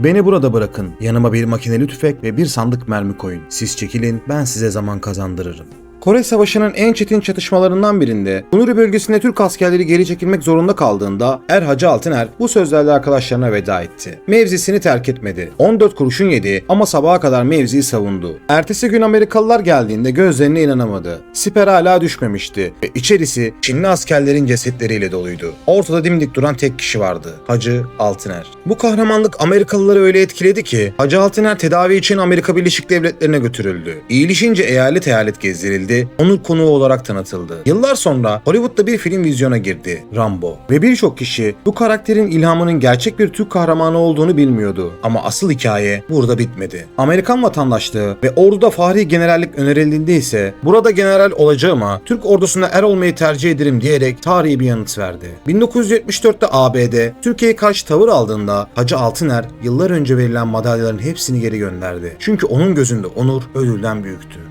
Beni burada bırakın. Yanıma bir makineli tüfek ve bir sandık mermi koyun. Siz çekilin, ben size zaman kazandırırım. Kore Savaşı'nın en çetin çatışmalarından birinde Kunuri bölgesinde Türk askerleri geri çekilmek zorunda kaldığında Er Hacı Altıner bu sözlerle arkadaşlarına veda etti. Mevzisini terk etmedi. 14 kurşun yedi ama sabaha kadar mevziyi savundu. Ertesi gün Amerikalılar geldiğinde gözlerine inanamadı. Siper hala düşmemişti ve içerisi Çinli askerlerin cesetleriyle doluydu. Ortada dimdik duran tek kişi vardı. Hacı Altıner. Bu kahramanlık Amerikalıları öyle etkiledi ki Hacı Altıner tedavi için Amerika Birleşik Devletleri'ne götürüldü. İyileşince eyalet eyalet gezdirildi, onur konuğu olarak tanıtıldı. Yıllar sonra Hollywood'da bir film vizyona girdi, Rambo. Ve birçok kişi bu karakterin ilhamının gerçek bir Türk kahramanı olduğunu bilmiyordu. Ama asıl hikaye burada bitmedi. Amerikan vatandaşlığı ve orduda fahri generallik önerildiğinde ise burada general olacağıma Türk ordusunda er olmayı tercih ederim diyerek tarihi bir yanıt verdi. 1974'te ABD Türkiye'ye karşı tavır aldığında Hacı Altıner yıllar önce verilen madalyaların hepsini geri gönderdi. Çünkü onun gözünde onur ödülden büyüktü.